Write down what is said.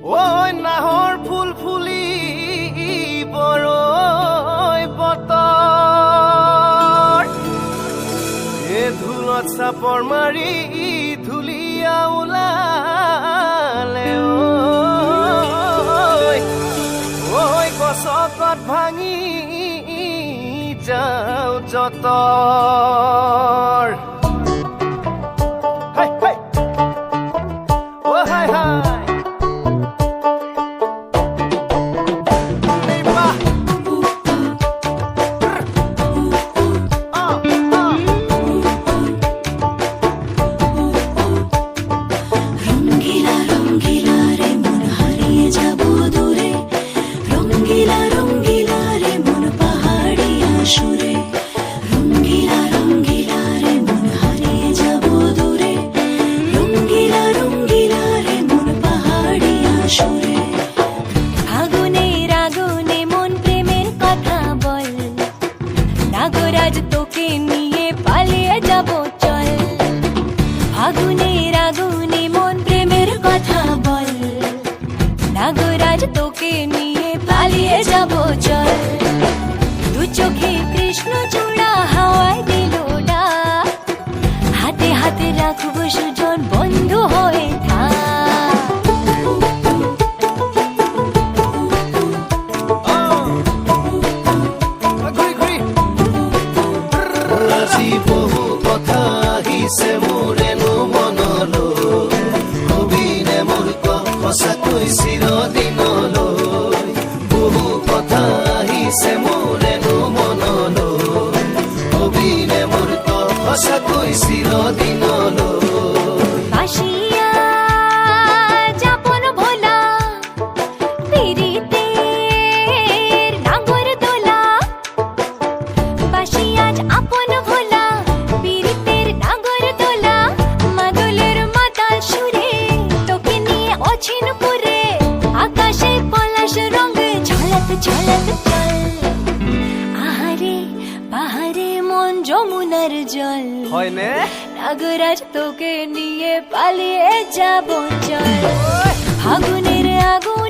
ঐ নাহৰ ফুল ফুলি বৰৈ বতৰ। এ ধুলত চাপৰ মাৰি ধুলীয়া ওলালে ঐ গছকত ভাঙি যাওঁ যতৰ। আগুনের আগুনে মন প্রেমের কথা বল। নাগরাজ তোকে নিয়ে পালিয়ে যাব চল। দু চোখে কৃষ্ণ চূড়া হাওয়ায় দিল হাতে হাতে রাখব সুজন বন্ধু হয়ে থাক। সঁচাকৈ চিৰদিনলৈ বহু কথা আহিছে মোৰেনো মনলৈ। কবিনে মোৰ সঁচাকৈ চিৰদিনলৈ ঝলক চল আহারে পাহাড়ে মন যমুনার জল হয়নে নাগরাজ তোকে নিয়ে পালিয়ে যাব চল ফাগুনের আগুনে